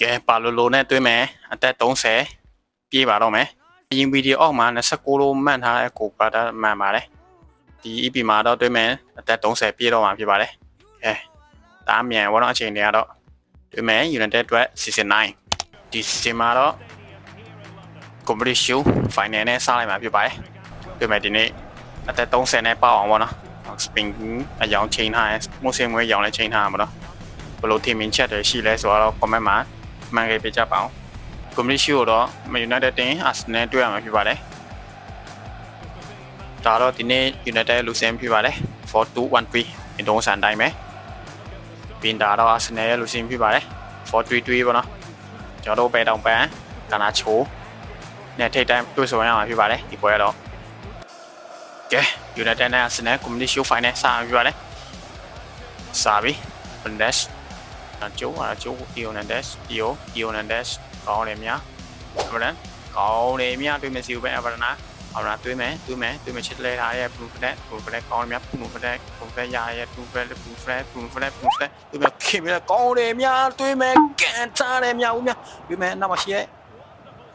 ကဲပါလိုလိုနဲ့တွင်းမယ်အသက်30ပြေးပါတော့မယ်အရင်ဗီဒီယိုအောက်မှာ29လို့မှတ်ထားတဲ့ကိုပါတာမှန်ပါတယ်ဒီ EP မှာတော့တွင်းမယ်အသက်30ပြေးတော့မှာဖြစ်ပါတယ်ကဲဒါအမြန်ဘောတော့အချိန်တွေကတော့တွင်းမယ် United အတွက် Season 9ဒီ Season မှာတော့ Comedy Show Final နဲ့စလိုက်မှာဖြစ်ပါတယ်တွင်းမယ်ဒီနေ့အသက်30နဲ့ပေါ့အောင်ပေါ့နော် Spin အယောင်ချိန်ထားရမုတ်စင်ငွေရောင်လည်းချိန်ထားမှာပေါ့နော်ဘယ်လိုထင်မြင်ချက်တွေရှိလဲဆိုတော့ comment မှာ မှန်ခဲ့ပြကြပါအောင် community show တော့ Man United တင် Arsenal တွေ့ရမှာဖြစ်ပါတယ်ဒါတော့ဒီနေ့ United လူစင်ဖြစ်ပါတယ်4213ဒီတုံးစံတိုင်းပဲပြင်ဒါတော့ Arsenal ရဲ့လူစင်ဖြစ်ပါတယ်433ပေါ့နော်ကျွန်တော်တို့ပဲတောင်ပန်းကနာချိုးနဲ့ထိတ်တိုင်းတွေ့ဆုံရမှာဖြစ်ပါတယ်ဒီပွဲတော့ကဲ United နဲ့ Arsenal community show final စမှာဖြစ်ပါတယ်စာပြီ Fernandes ကျိုးအားကျိုး Leonardes Dio Leonardes ကောင်းတယ်များအဗရန်ကောင်းတယ်များတွေ့မယ်စီပဲအဗရနာအဗရနာတွေ့မယ်တွေ့မယ်တွေ့မယ်ချစ်လဲထားရဲ့ Blue Flag Blue Flag ကောင်းတယ်များ Blue Flag Blue Flag ရရဲ့ Blue Flag Blue Flag Blue Flag Blue Flag တွေ့မယ်ခင်ဗျာကောင်းတယ်များတွေ့မယ်ကန်ထားတယ်များဦးများတွေ့မယ်နောက်မှရှိရဲ့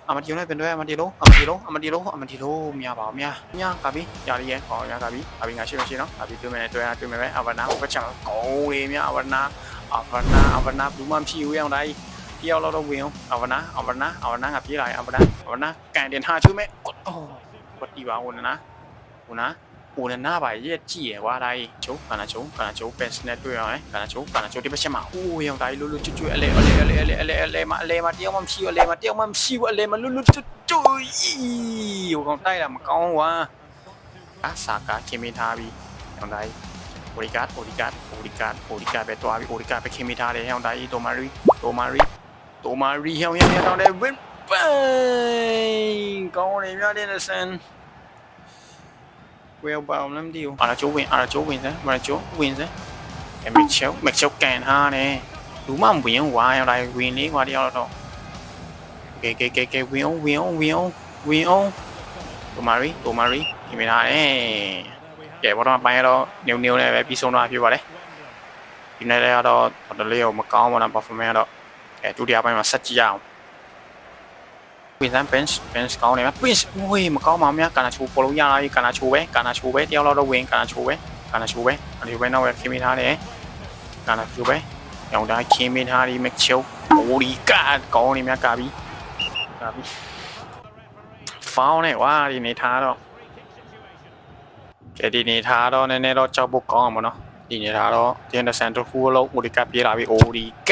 အမတီလုံးနဲ့ပြန်တွေ့အမတီလုံးအမတီလုံးအမတီလုံးအမတီလုံးများပါများများကပြီရရရဲ့ကောင်းရကပြီအဘိငါရှိမရှိနော်အဘိတွေ့မယ်တွေ့ရတွေ့မယ်ပဲအဗရနာဘက်ချောင်းကောင်းတယ်များအ ဗရနာအဗနာအဗနာဘူးမှမရှိဘူးရောင်တိုင်းတယောက်တော့ဝင်အောင်အဗနာအဗနာအဗနာကပြေးလာရင်အဗနာအဗနာကန်တင်ထားချုံးမဲ့အော်ဘတ်တီပါဝင်နာဝင်နာဝင်နာပါရဲ့ကြည့်ရွာတိုင်းချုံကနာချုံကနာချုံပက်စနဲ့တွေ့ရအောင်ကနာချုံကနာချုံဒီဘက်ချက်မှာဟိုးရောင်တိုင်းလူလူကျွတ်ကျွတ်အလဲအလဲအလဲအလဲအလဲအလဲမအလဲမတယောက်မှမရှိဘူးအလဲမတယောက်မှမရှိဘူးအလဲမလူလူကျွတ်ကျွတ်ဟိုကောင်တိုက်တာမကောင်းကွာအစာကခင်မထားပြီးရောင်တိုင်း โอริการ์ดโอริการ์ดโอริการ์ดโอริการ์ดไปตัวโอริการ์ดไปเคมีทาเลยเฮาไดโตมารีโตมารีโตมารีเฮาเฮลเฮาไดเว้นไปกองเลยไม่ได้เลยเซนเวลบอลนั่นดิวอาราจูวินอาราจูวินซะอาราจูวินซะเอ็มเชลเมกเชลแกนฮาเนี่ยดูมั่งวิ่งวายอะไรวิ่งนี้ว่าเดียวเราเกเกเกเกวิ่งวิ่งวิ่งวิ่งตัวมารีตัวมารีเคมล่าเนี่ย ကဲဘောတော့ပိုင်းတော့နျုံနျုံနဲ့ပဲပြီးဆုံးတော့ဖြစ်ပါတယ်ဒီနေ့လည်းကတော့တော်လေးကိုမကောင်းပါတော့ performance ကတော့အဲဒုတိယပိုင်းမှာဆက်ကြည့်ရအောင်ဝင်စမ်း bench bench ကောင်းနေမှာ bench ဝေးမကောင်းပါဘူးများကာနာချိုပေါ်လုံးရလာပြီကာနာချိုပဲကာနာချိုပဲတယောက်တော့ဝင်ကာနာချိုပဲကာနာချိုပဲအဲဒီပဲနောက်ပဲခင်မိထားတယ်ကာနာချိုပဲရောင်တာခင်မိထားဒီမချိုအိုဒီကာကောင်းနေများကာပြီကာပြီဖောင်းနေဝါဒီနေထားတော့ ကဲဒီနေထားတော့နည်းနည်းတော့ကြောက်ဖို့ကောင်းအောင်မနော်ဒီနေထားတော့ဒီနစန်တခုလုံးအိုဒီကပြေးလာပြီအိုဒီက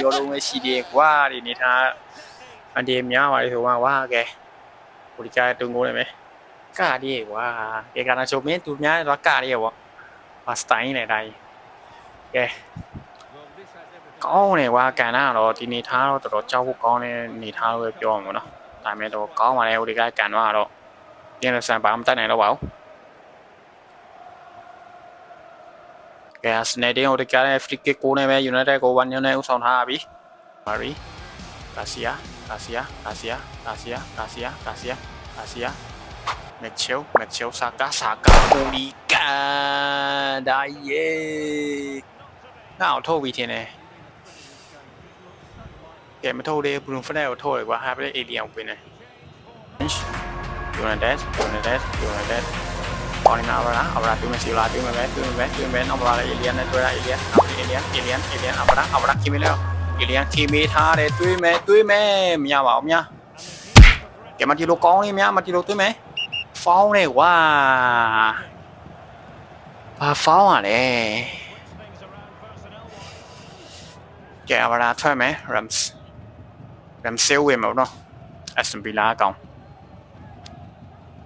ရောလုံးမရှိသေးကွာဒီနေထားအန်ဒီများပါလေဆိုမှဝါကဲအိုဒီကတုံကိုနေမယ်ကဒီကွာကဲကနာချိုမင်းသူများတော့ကရီပေါ့ဟာစတိုင်းနေတိုင်းကဲကောင်းနေကွာကန်နာတော့ဒီနေထားတော့တော်တော်ကြောက်ဖို့ကောင်းတဲ့နေထားလို့ပြောအောင်မနော်ဒါပေမဲ့တော့ကောင်းပါလေအိုဒီကကန်တော့ ပြင်ဆင်ပါမတတ်နိုင်တော့ပါဘူးကဲစနေတင်းဟိုတကယ်ဖရီကစ်ကိုနဲ့ပဲ United ကို1 0နဲ့ဥ ဆောင်ထားပြီမာရီဂါဆီယာဂါဆီယာဂါဆီယာဂါဆီယာဂါဆီယာဂါဆီယာဂါဆီယာမက်ချယ်မက်ချယ်ဆာကာဆာကာပူလီကန်ဒါယေနောက်ထုတ်ပြီးထင်တယ်ကဲမထုတ်သေးဘရူဖနက်ကိုထုတ်ရ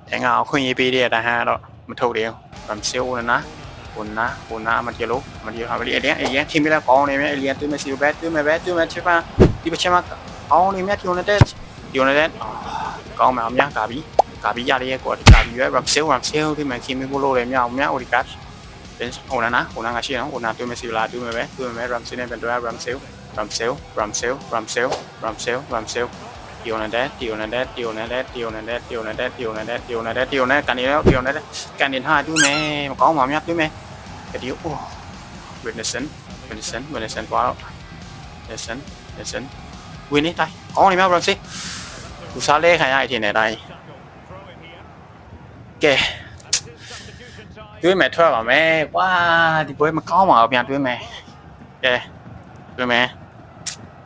แทงเอาขึ้นยีปีเดียดฮะดอกมันถูกเดียวมันเซลล์นะคุณนะคุณนะมันจะรู้มันจะทำเรียนเนี้ยไอ้เนี้ยที่ไม่ละกองเลยไหมไอ้เรียนตื้อมาซิลแบตตื้อมาแบตตื้อมาใช่ปะที่ไม่ใช่มาเอาเนี่ยแม่ที่อยู่ในเด็ดอยู่ในเด็ดกองมาเอาเนี้ยกาบีกาบียาเรียกว่ากาบีเยอะแบบเซลล์แบบเซลล์ที่มันคิมไม่บุโรเลยเนี้ยเอาเนี้ยโอริกัสเป็นโอนานะโอนาอาชีพนะโอนาตื้อมาซิลลาตื้อมาแบตตื้อมาแบตรัมซีเนเป็นตัวรัมเซลล์รัมเซลล์รัมเซลล์รัมเซลล์รัมเซลล์รัมเซลล์ ဆီယိုဗမ်ဆီယိုဗမ်ဆီယိုဗမ်ဆီယိုတီယိုနေတဲ့တီယိုနေတဲ့တီယိုနေတဲ့တီယိုနေတဲ့တီယိုနေတဲ့တီယိုနေတဲ့တီယိုနေတဲ့တီယိုနဲ့ကန်နေတော့တီယိုနေတဲ့ကန်နေထားတူးမယ်မကောင်းပါများတူးမယ်ကတိအိုဝစ်နစန်ဝစ်နစန်ဝစ်နစန်ပွားတော့ listen listen ဝင်းနေတိုင်းကောင်းနေမှာဘရစီသူစားလဲခံရအထင်နဲ့တိုင်းကဲတွေးမယ်ထွက်ပါမယ်ကွာဒီပွဲမကောင်းပါဘူးပြန်တွေးမယ်ကဲတွေးမယ်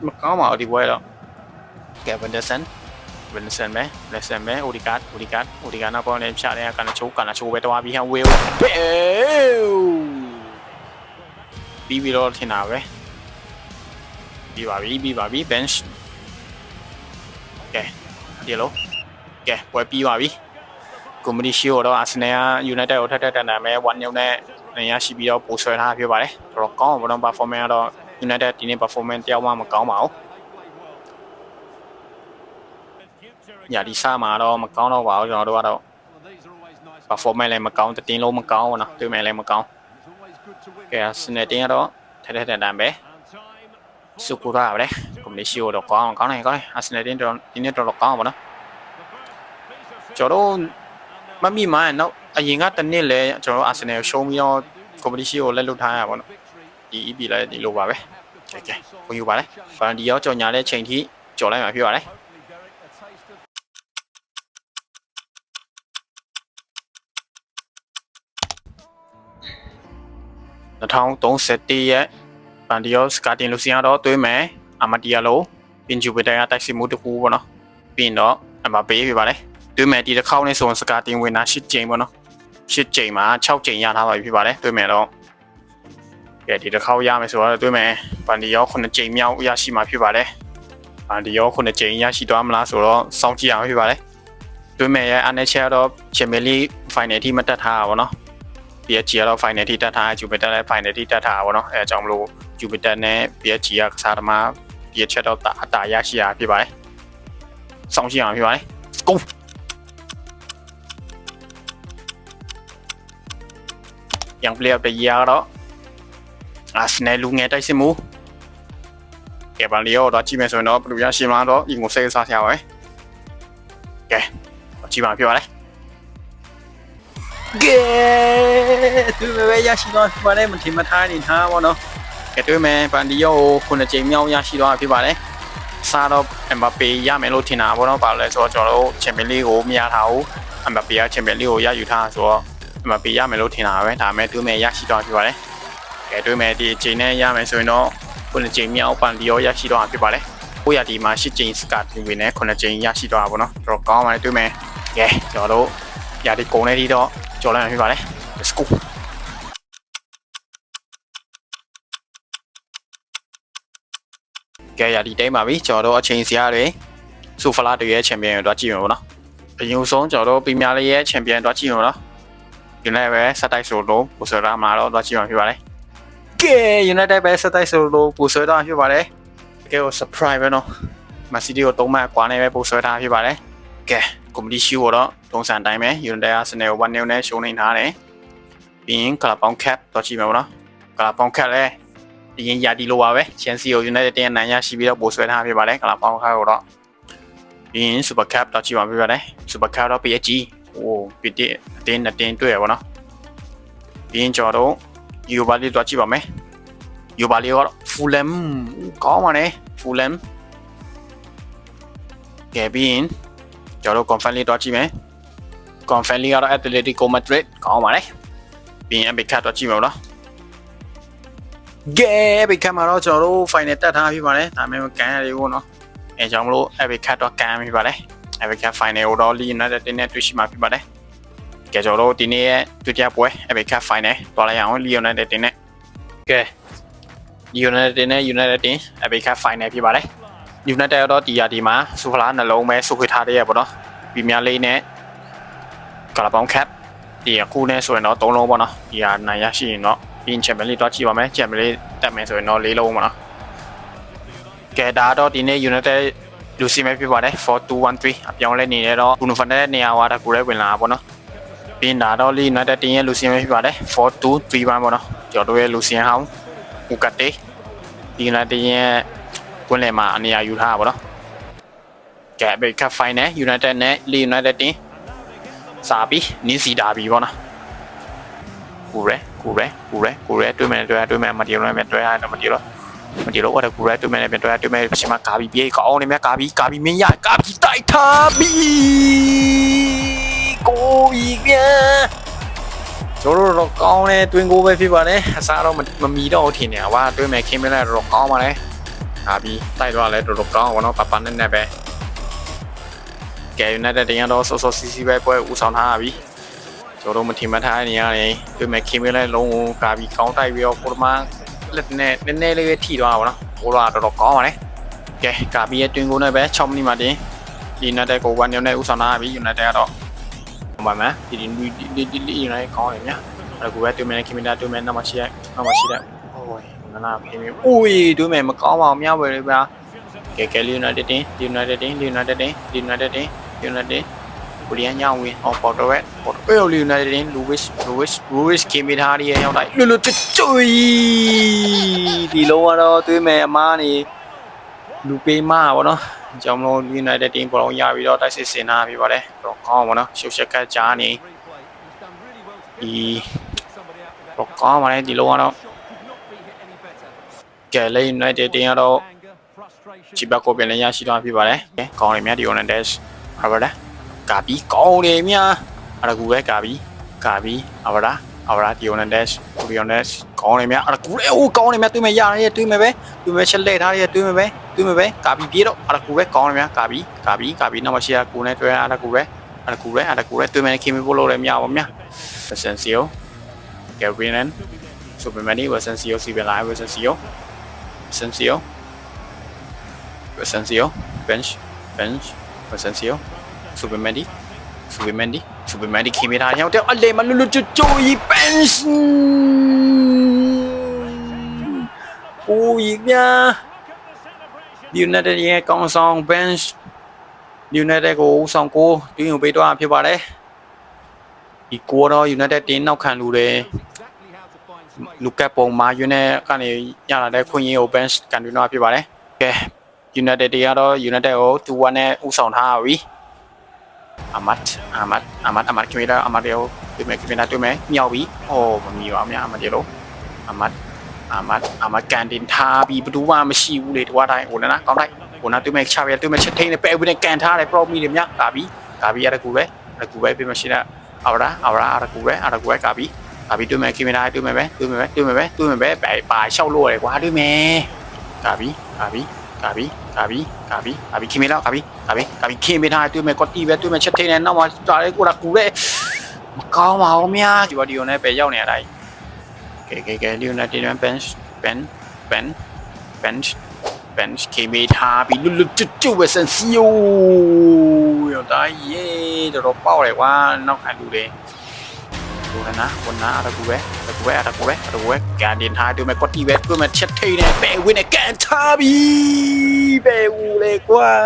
မကောင်းပါဘူးဒီပွဲတော့ကဲ Wenderson Wenderson ပဲ Lesson ပဲ Odegaard Odegaard Odegaard နောက်ပေါ်နေဖြတ်တယ်ကန်ချိုးကန်ချိုးပဲတွားပြီးဟန်ဝေးပြီးပြီးတော့ထင်တာပဲပြီးပါပြီပြီးပါပြီ bench ကဲဒီလိုကဲပွဲပြီးပါပြီကွန်မတီရှိတော့အာဆင်နယ်က United ကိုထက်ထက်တန်တန်ပဲ1 0နဲ့နေရရှိပြီးတော့ပိုဆွဲထားဖြစ်ပါတယ်တော်တော်ကောင်းအော င်ပေါ့နော် performance ကတော့ United ဒီနေ့ performance တယောက်မှမကောင်းပါဘူးညာဒီစားမှာတော့မကောင်းတော့ပါဘူးကျွန်တော်တို့ကတော့ performance လည်းမကောင်းတင်းလုံးမကောင်းဘူးနော်တွေ့မယ်လည်းမကောင်းကဲအာဆင်နယ်တင်းကတော့ထက်ထက်တန်တန်ပဲစုကူရာပဲကွန်မတီရှိတော့ကောင်းကောင်းနေကောင်းနေအာဆင်နယ်တင်းတော့ဒီနေ့တော်တော်ကောင်းပါ နော်ကျွန်တော်တို့မမိမှန်းတော့အရင်ကတစ်နှစ်လဲကျွန်တော်တို့အာဆင်နယ်ကိုရှုံးပြီးတော့ကွန်မတီရှိကိုလက်လွတ်ထားရပါတော့ဒီ EP လည်းဒီလိုပါပဲကဲကဲကိုယူပါလေဗန်ဒီရောကြော်ညာတဲ့ချိန်ထိကြော်လိုက်မှာဖြစ်ပါလေ 2031ရဲ့ဗန်ဒီယောစကာတင်လူစီယာတော့တွေးမယ်အမတီယာလိုပင်ဂျူပီတာကတိုက်စီမှုတစ်ခုပေါ့နော်ပြီးရင်တော့အမပေးပြပါလေတွေးမယ်ဒီတစ်ခေါက်နဲ့ဆိုရင်စကာတင်ဝင်တာ10ကြိမ်ပေါ့နော်10ကြိမ်မှာ6ကြိမ်ရထားပါပြီဖြစ်ပါလေတွေးမယ်တော့ကဲဒီတစ်ခေါက်ရမယ်ဆိုတော့တွေးမယ်ဗန်ဒီယော9ကြိမ်မြောက်ရရှိမှာဖြစ်ပါလေဗန်ဒီယော9ကြိမ်ရရှိသွားမလားဆိုတော့စောင့်ကြည့်ရအောင်ဖြစ်ပါလေတွေးမယ်ရဲ့အနေချက်တော့ချန်ပီယံလိဖိုင်နယ်ထိမတက်ထားတာပေါ့နော် PSG ကတော့ final ထိတက်ထား Jupiter လည်း final ထိတက်ထားပါတော့အဲအကြောင်းမလို့ Jupiter နဲ့ PSG ကကစားသမား PSG ချက်တော့အတာရရှိရဖြစ်ပါတယ်။စောင့်ကြည့်အောင်ဖြစ်ပါတယ်။ Go ยัง player of the year တော့ Arsenal လူငယ်တိုက်စစ်မှုကဲပါလီယိုတော့ကြည့်မယ်ဆိုရင်တော့ဘယ်လိုရရှိမှတော့ဒီကိုစိတ်စားရပါပဲ။ကဲကြည့်ပါဖြစ်ပါလေ ကဲသူပဲရရှိတော့ဖြစ်ပါတယ်မထင်မထားနေထားပါတော့ကဲတွေ့မယ်ဗန်ဒီယိုခုနှစ်ချိန်မြောက်ရရှိတော့ဖြစ်ပါတယ်စားတော့အမပေရမယ်လို့ထင်တာပေါ့နော်ဘာလို့လဲဆိုတော့ကျွန်တော်တို့ချန်ပီယံလိကိုမရထားဘူးအမပေကချန်ပီယံလိကိုရယူထားဆိုတော့အမပေရမယ်လို့ထင်တာပဲဒါပေမဲ့တွေ့မယ်ရရှိတော့ဖြစ်ပါတယ်ကဲတွေ့မယ်ဒီချိန်နဲ့ရမယ်ဆိုရင်တော့ခုနှစ်ချိန်မြောက်ဗန်ဒီယိုရရှိတော့ဖြစ်ပါတယ်ကိုရဒီမှာ၈ချိန်စကတ်ဝင်နေခုနှစ်ချိန်ရရှိတော့ပါပေါ့နော်တော်တော်ကောင်းပါတယ်တွေ့မယ်ကဲကျွန်တော်တို့ရဒီကုံနေဒီတော့ ကြော်လိုက်မှာဖြစ်ပါလေ let's go ကဲရဒီတိတ်ပါပြီကျွန်တော်တို့အချိန်စီရတွေစူဖလာတွေရဲ့ချန်ပီယံကိုတွားကြည့်မှာပေါ့နော်အရင်ဆုံးကျွန်တော်တို့ပရီးမီးယားလိရဲ့ချန်ပီယံတွားကြည့်မှာပေါ့နော် United ပဲဆက်တိုက်ဆိုလို့ပူဆွဲတာမှာတော့တွားကြည့်မှာဖြစ်ပါလေကဲ United ပဲဆက်တိုက်ဆိုလို့ပူဆွဲတာဖြစ်ပါလေကဲကို surprise ပဲနော်မက်ဆီဒီကိုသုံးမှတ်ကွာနေပဲပူဆွဲတာဖြစ်ပါလေကဲကွန်ပတီ ရှိတော့တုံးစံတိုင်းပဲ United Arsenal 1 0နဲ့ရှုံးနေထားတယ်ပြီးရင်ကလာပေါင်း cap တော့ကြည့်မယ်ပေါ့နော်ကလာပေါင်း cap လည်းဒီရင်ယာဒီလိုပါပဲ Chelsea ကို United တင်နိုင်ရရှိပြီးတော့ပို့ဆွဲထားဖြစ်ပါတယ်ကလာပေါင်း cap ကိုတော့ပြီးရင် super cap တော့ကြည့်ပါပြပါတယ် super cap တော့ PSG ဟိုပီတီအတင်းအတင်းတွေ့ရပါတော့ပြီးရင်ကျော်တော့ Europa League တော့ကြည့်ပါမယ် Europa League ကတော့ Fulham ကောင်းပါနဲ့ Fulham ကဲပြီးရင်ကျွန်တော်တို့ confirm လေးတော့ကြည့်မယ် confirm လေးကတော့ Atletico Madrid ကောင်းပါလေပြီးရင် Epic Cup တော့ကြည့်မှာပေါ့နော် Gay Epic Cup မှာတော့ကျွန်တော်တို့ final တက်ထားပြီပါလေဒါပေမဲ့ကန်ရလေးပေါ့နော်အဲကြောင့်မလို့ Epic Cup တော့ကန်ပြီပါလေ Epic Cup final ကိုတော့ Leeds United တင်းနဲ့တွေ့ရှိမှာဖြစ်ပါလေကဲကျွန်တော်တို့ဒီနေ့ရဲ့ဒုတိယပွဲ Epic Cup final တွားလိုက်အောင် Leeds United တင်းနဲ့ကဲ Leeds United တင်းနဲ့ United တင်း Epic Cup final ဖြစ်ပါလေ United တော့ဒီရာဒီမှာစူဖလာနှလုံးပဲစုခွေထားတဲ့ရပေါ့နော်ပီမီယာလိနဲ့ ကလာပေါင်း cap ဒီအခုနဲ့ဆိုရင်တော့၃လုံးပေါ့နော်ဒီဟာနိုင်ရရှိရင်တော့ပြီးချန်ပီယံလိတော့ကြည့်ပါမယ်ချန်ပီယံလိတက်မယ်ဆိုရင်တော့၄လုံးပေါ့နော်ကဲဒါတော့ဒီနေ့ United လူစီမဲ့ဖြစ်ပါတယ်4213အပြောင်းလဲနေရတော့ Bruno Fernandes နေရာဝါတကူရဲဝင်လာတာပေါ့နော်ပြီးဒါတော့ United တင်ရဲ့လူစီမဲ့ဖြစ်ပါတယ်4231ပေါ့နော်ကျွန်တော်တို့ရဲ့လူစီဟောင်းဟူကတ်တေဒီ United ရဲ့ကွင်းလယ်မှာအနေရယူထားတာပေါ့နော်ကဲဘေကဖိုင်နယ် United နဲ့ Leeds United တင် စာပြီးနင်းစီတာပြီးပေါ့နော်ကိုရဲကိုရဲကိုရဲကိုရဲတွေ့မယ်တွေ့ရတွေ့မယ်မတီရောမယ်တွေ့ရတယ်မတီရောမဒီတော့ဝတ်ကူရဲတွေ့မယ်ပြန်တွေ့တွေ့မယ်ပချင်မကာဘီပြေးကောင်းနေမြကာဘီကာဘီမင်းရကာဘီတိုက်ထားပြီကိုကြီးပြန်ကျွန်တော်တို့ကောင်းတယ်တွင်ကိုပဲဖြစ်ပါတယ်အစားတော့မမီတော့ထင်နေတာကွာတွေ့မယ်ခင်းမလဲတော့ကောင်းပါလေကာဘီတိုက်တော့လဲတော်တော်ကောင်းဘောနော်ပပနဲ့နဲ့ပဲ ကဲ United တင်ရတော့ဆော့ဆော့စီစီပဲပွဲဦးဆောင်ထားပြီကျွန်တော်တို့မထင်မှတ်ထားနေရတယ်တွေ့မယ်ခင်းမလဲလုံးဝကာဘီကောင်းတိုက်ပြီးတော့ကိုရမလက်နဲ့နည်းနည်းလေးပဲထိသွားတာပေါ့နော်ဘိုးတော့တော်တော်ကောင်းပါလေကဲကာဘီရဲ့တွင်ကိုနဲ့ပဲ6မိနစ်မှတင် United ကို1 0နဲ့ဦးဆောင်ထားပြီ United ကတော့ဟိုမှာမှဒီဒီဒီဒီဒီ United ကောင်းတယ်ညာအဲ့ဒါကိုပဲတွေ့မယ်ခင်ဗျာတွေ့မယ်နောက်မှရှိရနောက်မှရှိတယ်ဟိုးနနာဖေးမေအိုးတွေ့မယ်မကောင်းပါဘူးမြောက်ပဲလေဗျာကဲကဲ United တင် United တင် United တင် United တင် United ကိုရီးယားညောင်းဝင်ဟောပေါ်တော့ရဲ့ပေါ်တော့ United တင် Lewis Lewis Lewis ခင်မိထားရရဲ့ရောက်လိုက်လွတ်လွတ်ကျွတ်ဒီလုံးကတော့တွေ့မယ်အမားနေလူပေးမပါတော့ကြောင့်မလို့ United တင်ပေါ်တော့ရပြီးတော့တိုက်စစ်စင်နာပြီးပါတယ်တော့ကောင်းပါတော့ရှုပ်ရှက်ကကြားနေဒီတော့ကောင်းပါလေဒီလုံးကတော့ကဲလေး United တင်ကတော့ချီဘက်ကိုပြန်လဲရရှိတော့ဖြစ်ပါတယ်ကောင်းတယ်မြတ်ဒီ United ဟာပါလားကာဘီကောင်းတယ်မြတ်အရကူပဲကာဘီကာဘီအဝရာအဝရာဒီ United ဒီ United ကောင်းတယ်မြတ်အရကူလေအိုးကောင်းတယ်မြတ်တွေ့မယ်ရရတွေ့မယ်ပဲတွေ့မယ်ချက်လက်ထားရတွေ့မယ်ပဲတွေ့မယ်ပဲကာဘီပြေတော့အရကူပဲကောင်းတယ်မြတ်ကာဘီကာဘီကာဘီနောက်မှရှိရကူနဲ့တွေ့ရအရကူပဲအရကူပဲအရကူပဲတွေ့မယ်ခင်မဖို့လို့လည်းမြတ်ပါမြတ် Essential Gavin Supermani Essential စီပဲလာ Essential Essential Essential bench bench Essential Supermani Supermani Supermani ခင်မိထားရောက်တဲ့အလေမလွတ်လွတ်ကြွကြွကြီး bench အိုးကြီးညာ United ရဲ့ကောင်းဆောင် bench United ကိုဦးဆောင်ကိုတွင်းကိုပေးတော့ဖြစ်ပါတယ်ဒီကိုတော့ United တင်းနောက်ခံလူတွေလူကပ်ပုံမှာ United ကနေရလာတဲ့ခွင့်ရကို bench ကန်တွင်းတော့ဖြစ်ပါတယ်ကဲ United တွေကတော့ United ကို2-1နဲ့ဦးဆောင်ထားပြီအမတ်အမတ်အမတ်အမတ်ခင်ဗျာအမတ်ရောတွေ့မယ်ခင်ဗျာတွေ့မယ်မြောက်ပြီဟောမမီပါဗျာအမတ်ရောအမတ်အမတ်အမတ်ကန်တင်ထားပြီဘယ်သူမှမရှိဘူးလေတဝါတိုင်းဟိုနာကောင်းတိုင်းဟိုနာတွေ့မယ်ချပြတွေ့မယ်ချက်ထိန်နဲ့ပဲဦးနဲ့ကန်ထားတယ် pro မီတွေမြကာပြီကာပြီရတကူပဲရကူပဲပြင်မရှိတာအဝရာအဝရာရကူပဲရကူပဲကာပြီကာပြီတွေ့မယ်ခင်ဗျာတွေ့မယ်ပဲတွေ့မယ်ပဲတွေ့မယ်ပဲတွေ့မယ်ပဲပါပါလျှောက်လို့ရတယ်ကွာတွေ့မယ်ကာပြီကာပြီကာဘီ ကာဘီကာဘီကာဘီခင်မလားကာဘီကာဘီကာဘီခင်မထားတွေ့မယ်ကွတီပဲတွေ့မယ်ချက်ထိန်နဲ့နောက်မှတားလေးကိုရကူပဲမကောင်းပါဘူးများဒီဘော်ဒီယိုနဲ့ပဲရောက်နေရတာကဲကဲကဲလီယိုနာတင်ဘန်ဘန်ဘန်ဘန်ဘန်ခင်မထားပြီးလွတ်လွတ်ကျွတ်ကျွတ်ပဲဆန်စီယိုရော này ná con ná Arakube Arakube Arakube Arakube cả đến hai đứa mày có tí bé cơ mà chết thi này. Bé win này kẹn tabi bé u lê quá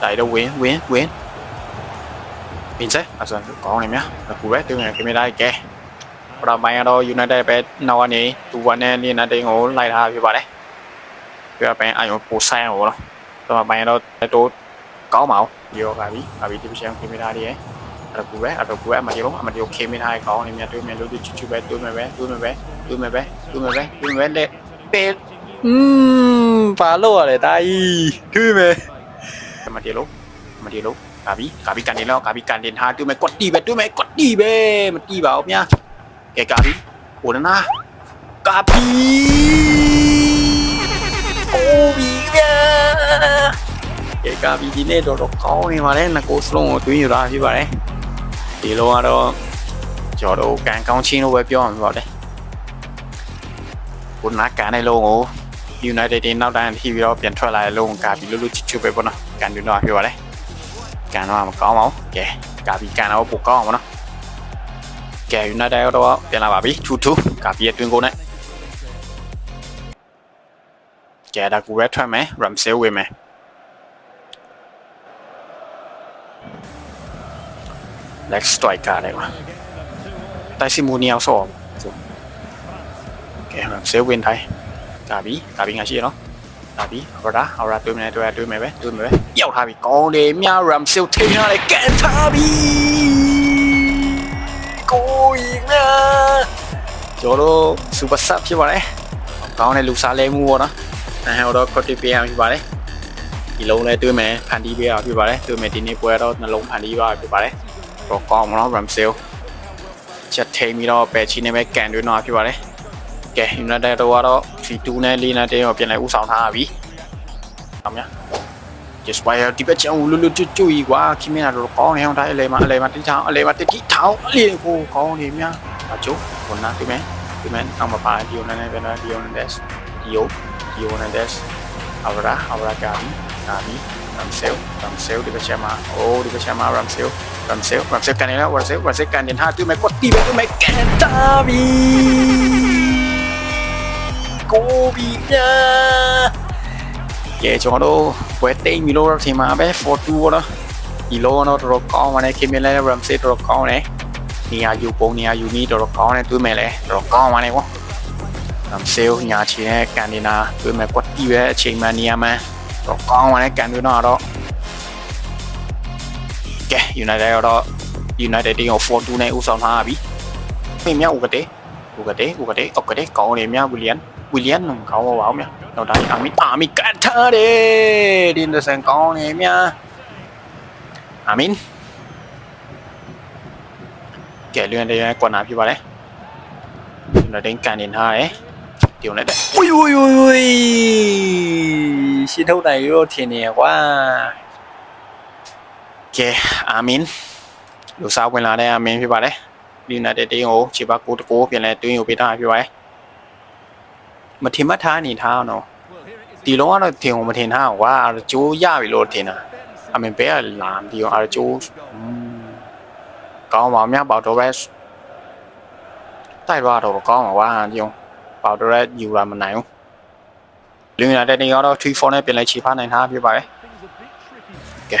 đây đâu quyến quyến quyến pin xét à sao có này nhá. Arakube từ này, cái mày đây, kìa. Rồi mày đâu? United bé nào anh ấy tụ anh em đi nãy đây ngủ lại ra như vậy đấy. Bây giờ bé ai cũng phụ sang ngủ rồi rồi mày đâu? Tôi có màu vô và biết và biết tiếp xem camera đi ấy. ada gue ada gue sama dia sama dia oke main hai kau ni mia tu mia lu tu cucu bae tu mia bae tu mia bae tu mia bae tu mia bae tu mia bae dek pet hmm follow ale tai tu mia sama dia lu sama dia lu กาบิกาบิการเดินแล้วกาบิการเดินหาดูไหมกดดีเบดูไหมกดดีเบมันดีเบาเนี่ยแกกาบิโอ้นะนะกาบิโอ้บีเนี่ยแกกาบิดีเน่โดนเขาเนี่ยมาเล่นนะโกสโลงตัวนี้อยู่ร้านพี่บ้านเนี่ย ဒီနေ့တော့တော့ကောင်းနေပါလေငကိုစလုံးကိုတွင်းယူတာဖြစ်ပါတယ်ဒီလိုကတော့ကျော်တော့ကန်ကောင်းချင်းလို့ပဲပြောရမှာပါလေကိုနာကန်တဲ့လုံးကို United တင်နောက်တိုင်းထိပြီးတော့ပြန်ထွက်လာတဲ့လုံးကာပြီးလို့လို့ချစ်ချူပဲပေါ့နော်ကန်တွင်တော့ပြောပါလေကန်တော့မကောင်းပါဘူးကဲကာပြီးကန်တော့ပိုကောင်းအောင်ပေါ့နော်ကဲ United တော့ပြန်လာပါပြီထူထူကာပြီးရဲ့တွင်ကိုနဲ့ကဲဒါကူရဲထွက်မယ် Ramsey ဝင်မယ် black striker တဲ့ကွာတိုက်စီမိုနီအောင်ဆော့ဆိုကဲဟိုဆဲဝင်တိုင်းဒါပြီဒါပြီငါရှိရနော်ဒါပြီဟောတာဟောတာတွေးမယ်တွေးရတွေးမယ်ပဲတွေးမယ်ပဲရောက်ထားပြီကောင်းတယ်မြရမ်ဆူထိန်းရတယ်ကန်ထားပြီကိုကြီးနာကျော်တော့စူပါဆပ်ဖြစ်ပါလေကောင်းတဲ့လူစားလဲမှုပေါ့နော်အဲဟောတော့ခွတ်တီပေးရမှာဖြစ်ပါလေဒီလုံးလဲတွေးမယ်ဖန်တီးပေးရမှာဖြစ်ပါလေတွေးမယ်ဒီနေ့ပွဲတော့နှလုံးဖန်တီးပါဖြစ်ပါလေ တော့ကောင်းမနော် Ramsey ချက်ထိန်ပြီးတော့ပဲချီနေမဲ့ကန်တွင်းတော့ဖြစ်ပါတယ်ကဲ United တော့ကတော့3-2နဲ့4နဲ့တင်းကိုပြန်လဲဥဆောင်ထားပြီအောင်များ just why ဒီဘက်ချောင်းလူလူကျွတ်ကျွတ်ကြီးကွာခင်မင်းကတော့ကောင်းနေအောင်တိုင်းအလဲမှာအလဲမှာတိချောင်းအလဲမှာတိတိထောင်းအလဲကိုကောင်းနေများအကျိုးဘုနာဒီမဲ့ဒီမဲ့အောင်မပါဒီယိုနဲ့ပဲနော်ဒီယိုနဲ့ဒက်ဒီယိုဒီယိုနဲ့ဒက်အဝရာအဝရာကာဘီကာဘီ Ramsey Ramsey ဒီဘက်ချမှာအိုးဒီဘက်ချမှာ วันเซลวันเซลกันแล้ววันเซลวันเซลกันเดนห้าตื้อไม่กดตีไปตื้อไม่แกนตาบีโกบีนะเย่ชงโดเวทติ้งมิโลรับทีมาไปโฟร์ทูเนาะอีโลเนาะตัวก้องมาในเคมีแล้วรัมเซตัวก้องเนี่ยနေရာယူပုံနေရာယူပြီးတော်တော်ကောင်းတယ်တွေးမယ်လဲတော်တော်ကောင်းပါနဲ့ကွာ။အမ်ဆေးညာချီနဲ့ကန်ဒီနာတွေးမယ်ကွာတီးပဲအချိန်မှနေရာမှတော်ကောင်းပါနဲ့ကန်ဒီနာတော့ ကဲ United တော့ United တင်းကို42နဲ့ဥဆောင်ထားပြီပြင်မြောက်ဥကတဲ့ဥကတဲ့ဥကတဲ့ဥကတဲ့ကောင်းနေမြောက်ဝီလီယံဝီလီယံကောင်းပါအောင်မြောက်တော့ဒါအာမီအာမီကန်ထားတယ်ဒီနစန်ကောင်းနေမြာအာမင်ကဲလွန်တယ်ကွာနာပြပါလေကျွန်တော်တင်ကန်နေထားတယ်ပြုံလိုက်တယ်ဝီဝီဝီဝီရှင်းထုတ်နိုင်ရောထင်နေကွာ ကဲအာမင်လူစားဝင်လာတဲ့အာမင်ဖြစ်ပါလေဒီနာတဲ့တင်းကိုခြေပါကိုတကိုပြန်လဲတွင်းကိုပေးထားဖြစ်ပါလေမထင်မှတ်ထားအနေထားအောင်နော်ဒီလုံးကတော့ထင်ကိုမထင်ထားကွာအဲ့ကျိုးရပြီလို့ထင်တာအမေဘဲကလာမပြီးတော့အဲ့ကျိုးကောင်းပါမြပေါတော့ပဲတိုက်သွားတော့ကောင်းပါကွာဒီအောင်ပေါတော့ရဲယူလာမနိုင်ဘူးလင်းလာတဲ့နေရာတော့3 4နဲ့ပြန်လဲခြေဖားနိုင်တာဖြစ်ပါရဲ့ကဲ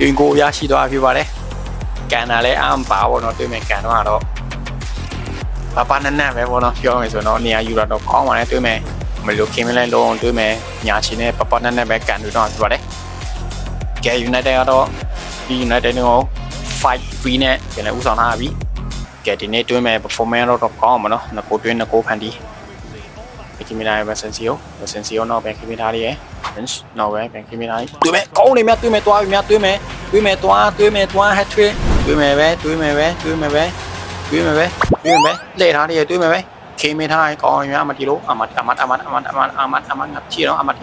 တွင်ကိုရရှိသွားဖြစ်ပါတယ်ကန်တာလည်းအမ်ပါပေါ့နော်တွေ့မယ်ကန်တော့တော့ဘာပါနနပဲပေါ့နော်ပြောမယ်ဆိုတော့နေရာယူတာတော့ကောင်းပါလေတွေ့မယ်မလို့ခင်မလဲလုံးတွေ့မယ်ညာချင်းနဲ့ပပနနပဲကန်တွေ့တော့ဖြစ်ပါတယ်ကဲ United ကတော့ဒီ United ကို5 free နဲ့ပြန်လဲဥဆောင်လာပြီကဲဒီနေ့တွေ့မယ် performance တော့ကောင်းပါမနော်ငကိုတွင်းငကိုဖန်တီး Bakimirai Basensio Basensio no Bakimirai eh Bench no way Bakimirai Tụi mẹ cố này mẹ tụi mẹ toa mẹ tụi mẹ tụi mẹ toa tụi mẹ toa hết thuê tụi mẹ bé tụi mẹ bé tụi mẹ bé tụi mẹ bé tụi mẹ bé lệ thả đi tụi mẹ bé khi mẹ thai có mẹ amat kilo amat amat amat amat amat amat amat ngập chi đó amat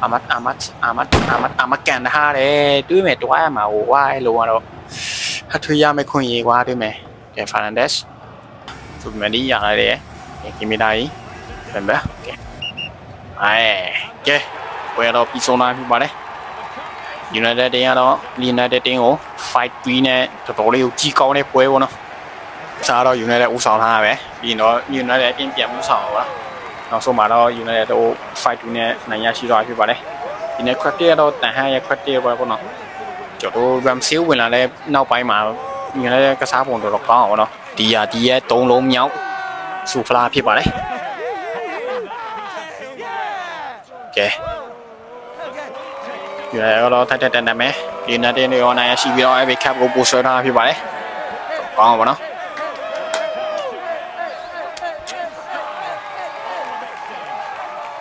amat amat amat amat amat càng tha đấy tụi mẹ toa mà oai luôn rồi hết thuê ra mẹ khuyên gì qua tụi mẹ Fernandez tụi mẹ đi dạng này đấy Bakimirai သူမနီရရတယ်ကဲကီမီတိုင်းဘယ်မှာကဲအဲကဲဝယ်တော့ပြီးဆုံးလာပြီပါလေ United တင်းကတော့ United တင်းကို fight ပြီးနဲ့တော်တော်လေးကိုကြီးကောင်းတဲ့ပွဲပေါ့နော်စားတော့ United ဦးဆောင်ထားတာပဲပြီးတော့ United အင်းပြန်ဦးဆောင်ပါနောက်ဆုံးမှာတော့ United တို့ fight 2နဲ့နိုင်ရရှိတော့ဖြစ်ပါတယ်ဒီနေ့ credit ကတော့တန်ဟန်ရဲ့ credit ပဲပေါ့နော်ကျွန်တော် Ramsey ဝင်လာတဲ့နောက်ပိုင်းမှာညီလာတဲ့ကစားပုံတော်တော်ကောင်းအောင်နော်ဒီယာဒီရဲ့၃လုံးမြောက်စူဖလာဖြစ်ပါတယ် ကဲညီလာတော့တက်တက်တန်တန်မယ်ဒီနာတဲ့နေရောနိုင်ရှိပြီးတော့ FA Cup ကိုပို့ဆွဲထားဖြစ်ပါတယ်ကောင်းပါနော်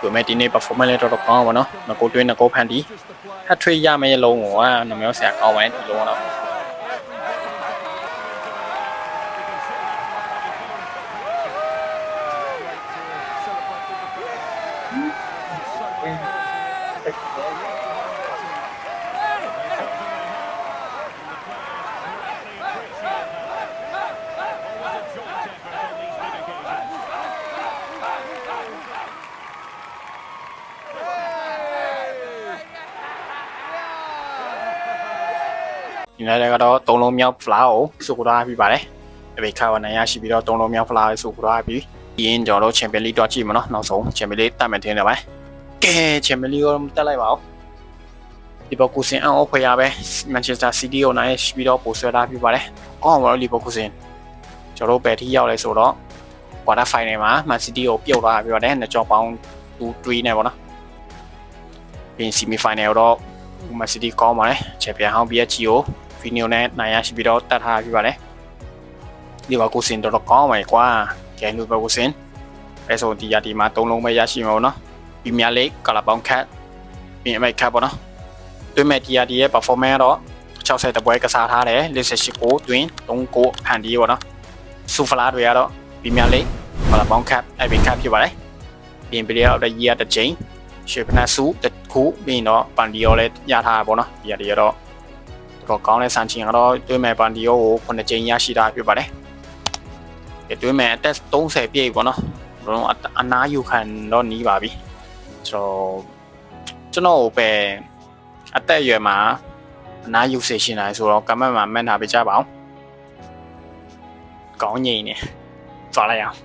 ဒီမဲ့ဒီနေ့ performance လည်းတော်တော်ကောင်းပါနော်ငကိုတွင်းငကိုဖန်တီ hat trick ရမယ့်လုံးကိုကနမျိုးဆရာကောင်းပါတယ်ဒီလုံးတော့ဒီနေ့ကတော့ သုံးလုံးမြောက် flower ကိုစုထားပြီးပါတယ်အဘေခါဝနိုင်ရရှိပြီးတော့သုံးလုံးမြောက်ဖလားဆိုကြရပြီပြီးရင်ကျွန်တော်တို့ချန်ပီယံလိတော့ကြည့်မနော်နောက်ဆုံးချန်ပီယံလိတက်မယ်ထင်တယ်ပဲကဲချန်ပီယံလိကိုတက်လိုက်ပါဦးလီဗာပူးစင်အောက်ဖွေရပဲမန်ချက်စတာစီးတီးကိုနိုင်ရှိပြီးတော့ပို့ဆွဲထားပြပါတယ်အော်ဘာလို့လီဗာပူးစင်ကျွန်တော်တို့ပဲထိရောက်လဲဆိုတော့ကွာတာဖိုင်နယ်မှာမန်စီးတီးကိုပြုတ်ထားပြပါတယ်နှစ်ကြောင်ပေါင်း2 3နဲ့ပေါ့နော်ပြီးဆီမီဖိုင်နယ်တော့မန်စီးတီးကောင်းပါတယ်ချန်ပီယံဟောင်း PSG ကို ဖီနီယိုနဲ့နိုင်ရရှိပြီးတော့တက်ထားပြပါတယ်ဒီဘာကိုစင်တော့ကောင်းမယ်ကွာကဲလူဘကိုစင်အဲဆိုဒီရဒီမှာ၃လုံးပဲရရှိမှာပေါ့နော်ပြီးမြလေးကလာပေါင်းခတ်ပြီးအမိတ်ခတ်ပေါ့နော်တွင်းမဲ့ဒီရဒီရဲ့ performance တော့60တပွဲကစားထားတယ်48ကိုတွင်း3ကိုဖန်ဒီပေါ့နော်စူဖလာတွေကတော့ပြီးမြလေးကလာပေါင်းခတ်အမိတ်ခတ်ဖြစ်ပါတယ်ပြင်ပလျောက်တဲ့ရတဲ့ချိန်ရှေ့ဖနာစုတခုပြီးတော့ပန်ဒီယောလည်းရထားတာပေါ့နော်ဒီရဒီကတော့ တော့ကောင်းတဲ့စံချိန်ကတော့တွင်းမဲ့ပန်ဒီယောကို9ချိန်ရရှိတာဖြစ်ပါတယ်တွင်းမဲ့အသက်30ပြည့်ပေါ့နော်ဘုံအနာယူခံတော့နီးပါပြီကျွန်တော်ကျွန်တော်ပဲအသက်အရွယ်မှာအနာယူစေရှင်လာဆိုတော့ကမ္မတ်မှာမှတ်ထားပေးကြပါအောင်ကောင်းငိမ့်နေသွားလိုက်အောင်